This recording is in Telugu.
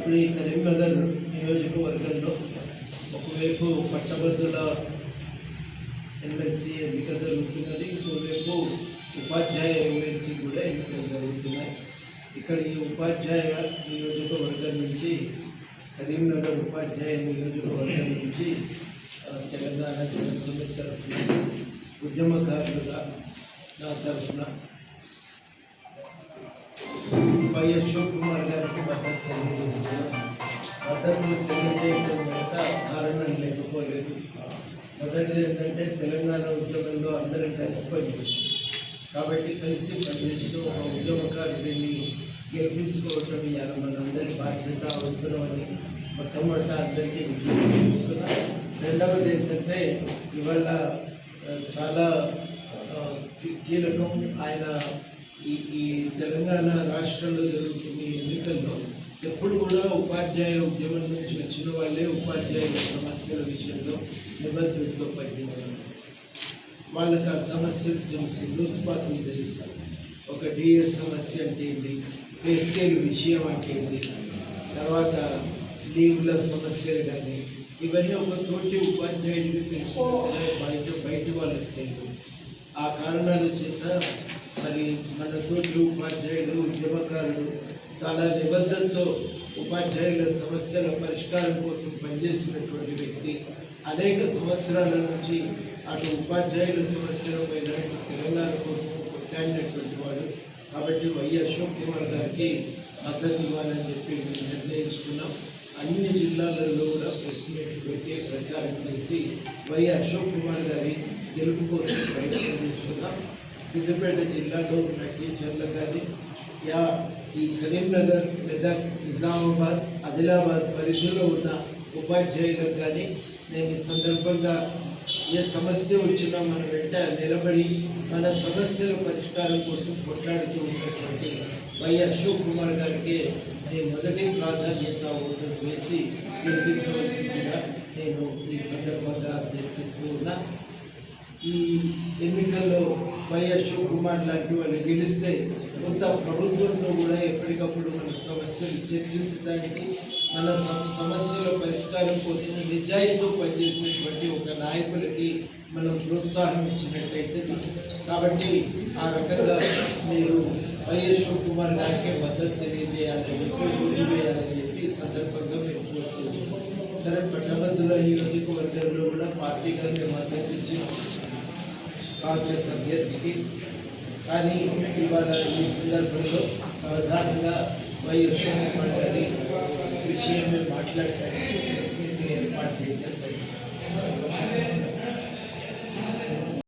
ఇప్పుడు ఈ కరీంనగర్ నియోజకవర్గంలో ఒకవైపు పట్టభద్రుల ఎమ్మెల్సీ ఎన్నిక జరుగుతున్నది ఇంకోవైపు ఉపాధ్యాయ ఎమ్మెల్సీ కూడా ఎన్నికలు జరుగుతున్నాయి ఇక్కడ ఈ ఉపాధ్యాయ నియోజకవర్గం నుంచి కరీంనగర్ ఉపాధ్యాయ నియోజకవర్గం నుంచి ఆ, తెలంగాణ జనసమితి తరఫున ఉద్యమకారులుగా నా తరఫున పై అశోక్ కుమార్ గారికి మద్దతు తెలియజేస్తున్నాను మద్దతు తెలియజేయడం కారణం లేకపోలేదు. మొదటిది ఏంటంటే తెలంగాణ ఉద్యమంలో అందరం కలిసి కాబట్టి కలిసి పనిచేస్తూ ఒక ఉద్యమకారుడిని గెలిపించుకోవటం ఇవాళ మనందరి బాధ్యత అవసరం అని మొట్టమొదట అందరికీ విజ్ఞప్తి చేస్తున్నా. రెండవది ఏంటంటే ఇవాళ చాలా కీలకం. ఆయన ఈ ఈ తెలంగాణ రాష్ట్రంలో జరుగుతున్న ఎన్నికల్లో ఎప్పుడు కూడా ఉపాధ్యాయ ఉద్యమం నుంచి వచ్చిన వాళ్ళే ఉపాధ్యాయుల సమస్యల విషయంలో నిబద్ధతతో పనిచేశారు. వాళ్ళకి ఆ సమస్యలు తెలుసు లోతుపాతం తెలుసు. ఒక డిఎస్ సమస్య అంటే ఏంటి పే విషయం అంటే ఏంటి తర్వాత లీవ్ల సమస్యలు కానీ ఇవన్నీ ఒక తోటి ఉపాధ్యాయుడికి తెలుసు. బయట బయట వాళ్ళకి తెలియదు ఆ కారణాల చేత మరి మన తోటి ఉపాధ్యాయులు ఉద్యమకారులు చాలా నిబద్ధతతో ఉపాధ్యాయుల సమస్యల పరిష్కారం కోసం పనిచేసినటువంటి వ్యక్తి. అనేక సంవత్సరాల నుంచి అటు ఉపాధ్యాయుల సమస్యలపై తెలంగాణ కోసం కొట్లాడినటువంటి వాడు. కాబట్టి వై అశోక్ కుమార్ గారికి మద్దతు ఇవ్వాలని చెప్పి అన్ని జిల్లాలలో కూడా ప్రెస్ మీట్ పెట్టి ప్రచారం చేసి వై అశోక్ కుమార్ గారి గెలుపు కోసం ప్రయత్నం చేస్తున్నాం. సిద్దిపేట జిల్లాలో ఉన్న టీచర్లు కానీ యా ఈ కరీంనగర్ మెదక్ నిజామాబాద్ ఆదిలాబాద్ పరిధిలో ఉన్న ఉపాధ్యాయులకు కానీ నేను ఈ సందర్భంగా ఏ సమస్య వచ్చినా మన వెంట నిలబడి మన సమస్యల పరిష్కారం కోసం కొట్లాడుతూ ఉన్నటువంటి వై అశోక్ కుమార్ గారికి నేను మొదటి ప్రాధాన్యత ఓటు వేసి గెలిపించవలసిందిగా నేను ఈ సందర్భంగా అభ్యర్థిస్తూ ఉన్నా. ఈ ఎన్నికల్లో వై అశోక్ కుమార్ లాంటి వాళ్ళు గెలిస్తే కొంత ప్రభుత్వంతో కూడా ఎప్పటికప్పుడు మన సమస్యలు చర్చించడానికి మన సమ- సమస్యల పరిష్కారం కోసం నిజాయితీతో పనిచేసినటువంటి ఒక నాయకులకి మనం ప్రోత్సాహం ఇచ్చినట్లయితే కాబట్టి ఆ రకంగా మీరు వైఎస్ కుమార్ గారికి మద్దతు తెలియజేయాలని చెప్పి చెప్పి సందర్భంగా మేము కోరుతున్నాం. సరే పట్టభద్రుల నియోజకవర్గంలో కూడా పార్టీగా మేము మద్దతు ఇచ్చి కాంగ్రెస్ అభ్యర్థికి కానీ ఇవాళ ఈ సందర్భంలో ప్రధానంగా మా విషయంలో మాట్లాడి విషయమే మాట్లాడటానికి ప్రెస్ మీటింగ్ ఏర్పాటు చేయడం జరిగింది